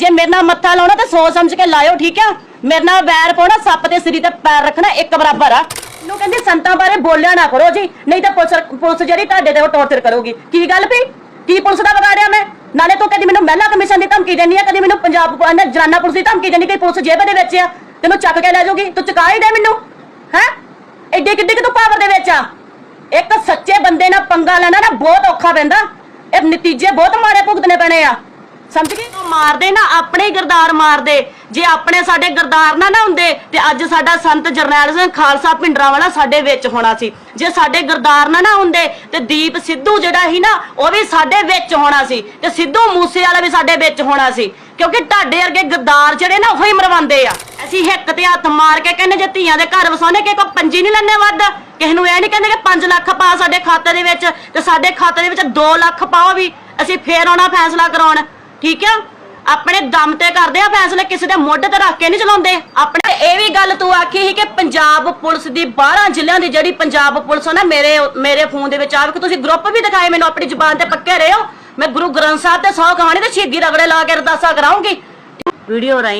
ਜੇ ਮੇਰੇ ਨਾਲ ਮੱਥਾ ਲਾਉਣਾ ਤਾਂ ਸੋਚ ਸਮਝ ਕੇ ਲਾਇਓ, ਠੀਕ ਆ? ਮੇਰੇ ਨਾਲ ਵੈਰ ਪਾਉਣਾ, ਸੱਪ ਦੇ ਸਿਰੀ ਤੇ ਪੈਰ ਰੱਖਣਾ, ਇੱਕ ਬਰਾਬਰ ਆ। ਨੂੰ ਕਹਿੰਦੇ ਸੰਤਾਂ ਬਾਰੇ ਬੋਲਿਆ ਨਾ ਕਰੋ ਜੀ, ਨਹੀਂ ਤਾਂ ਪੁਲਿਸ ਪੁਲਿਸ ਜਿਹੜੀ ਤੁਹਾਡੇ ਤੇ ਉਹ ਟੌਰਚਰ ਕਰੂਗੀ। ਕੀ ਗੱਲ ਵੀ ਕੀ ਪੁਲਿਸ ਦਾ ਵਿਗਾੜਿਆ ਮੈਂ? ਨਾਲੇ ਤੂੰ ਕਦੀ ਮੈਨੂੰ ਮਹਿਲਾ ਕਮਿਸ਼ਨ ਦੀ ਧਮਕੀ ਦੇਣੀ ਆ, ਕਦੀ ਮੈਨੂੰ ਪੰਜਾਬ ਪ- ਜਨਾਨਾ ਪੁਲਿਸ ਦੀ ਧਮਕੀ ਦੇਣੀ ਕਿ ਪੁਲਿਸ ਜੇਬ ਦੇ ਵਿੱਚ ਆ? ਤੈਨੂੰ ਚੱਕ ਕੇ ਲੈ ਜਾਊਗੀ, ਤੂੰ ਚੁਕਾ ਹੀ ਦੇ ਮੈਨੂੰ, ਹੈ? ਐਡੀ ਕਿੱਡੀ ਕਿ ਤੂੰ ਪਾਵਰ ਦੇ ਵਿੱਚ ਆ? ਇੱਕ ਸੱਚੇ ਬੰਦੇ ਨਾਲ ਪੰਗਾ ਲੈਣਾ ਨਾ ਬਹੁਤ ਔਖਾ ਪੈਂਦਾ। ਇਹ ਨਤੀਜੇ ਬਹੁਤ ਮਾੜੇ ਭੁਗਤਣੇ ਪੈਣੇ ਆ। ਸਮਝ ਗਏ? ਉਹ ਮਾਰਦੇ ਨਾ, ਆਪਣੇ ਗਰਦਾਰ ਮਾਰਦੇ। ਜੇ ਆਪਣੇ ਸਾਡੇ ਗਰਦਾਰ ਨਾ ਨਾ ਹੁੰਦੇ, ਤੇ ਅੱਜ ਸਾਡਾ ਸੰਤ ਜਰਨੈਲ ਸਿੰਘ ਖਾਲਸਾ ਪਿੰਡਰਾਂ ਵਾਲਾ ਸਾਡੇ ਵਿੱਚ ਹੋਣਾ ਸੀ। ਜੇ ਸਾਡੇ ਗਰਦਾਰ ਨਾ ਨਾ ਹੁੰਦੇ, ਤੇ ਦੀਪ ਸਿੱਧੂ ਜਿਹੜਾ ਸੀ ਨਾ, ਉਹ ਵੀ ਸਾਡੇ ਵਿੱਚ ਹੋਣਾ ਸੀ। ਤੇ ਸਿੱਧੂ ਮੂਸੇ ਵਾਲਾ ਵੀ ਸਾਡੇ ਵਿੱਚ ਹੋਣਾ ਸੀ। ਕਿਉਂਕਿ ਤੁਹਾਡੇ ਵਰਗੇ ਗਰਦਾਰ ਜਿਹੜੇ ਨਾ, ਉਹੀ ਮਰਵਾਉਂਦੇ ਆ। ਅਸੀਂ ਹਿੱਕ ਤੇ ਹੱਥ ਮਾਰ ਕੇ ਕਹਿੰਦੇ ਜੇ ਧੀਆਂ ਦੇ ਘਰ ਵਸਾਉਣੇ ਕਿ ਕੋ ਪੰਜੀ ਨਹੀਂ ਲੈਣੇ ਵੱਧ। ਕਿਸੇ ਨੂੰ ਇਹ ਨਹੀਂ ਕਹਿੰਦੇ ਕਿ 5 ਲੱਖ ਪਾ ਸਾਡੇ ਖਾਤੇ ਦੇ ਵਿੱਚ, ਤੇ ਸਾਡੇ ਖਾਤੇ ਦੇ ਵਿੱਚ 2 ਲੱਖ ਪਾਓ ਵੀ। ਅਸੀਂ ਫੇਰ ਆਉਣਾ ਫੈਸਲਾ ਕਰਾਉਣ। ਠੀਕ ਆ? ਆਪਣੇ ਦਮ ਤੇ ਕਰਦੇ ਆ ਫੈਸਲੇ ਕਿਸੇ ਦੇ ਮੋਢੇ ਤੇ ਰੱਖ ਕੇ ਨਹੀਂ ਚਲਾਉਂਦੇ। ਆਪਣੇ ਇਹ ਵੀ ਗੱਲ ਤੂੰ ਆਖੀ ਸੀ ਕਿ ਪੰਜਾਬ ਪੁਲਿਸ ਦੀ 12 ਜ਼ਿਲ੍ਹਿਆਂ ਦੀ ਜਿਹੜੀ ਪੰਜਾਬ ਪੁਲਿਸ ਆ ਨਾ ਮੇਰੇ ਮੇਰੇ ਫੋਨ ਦੇ ਵਿੱਚ ਆ। ਕਿ ਤੁਸੀਂ ਗਰੁੱਪ ਵੀ ਦਿਖਾਏ ਮੈਨੂੰ ਆਪਣੀ ਜ਼ੁਬਾਨ ਤੇ ਪੱਕੇ ਰਹੋ ਮੈਂ ਗੁਰੂ ਗ੍ਰੰਥ ਸਾਹਿਬ ਤੇ 100 ਕਹਾਣੀ ਤੇ ਸ਼ਹੀਦੀ ਰਗੜੇ ਲਾ ਕੇ ਅਰਦਾਸਾਂ ਕਰਾਉਂਗੀ। ਵੀਡੀਓ ਰਾਹੀਂ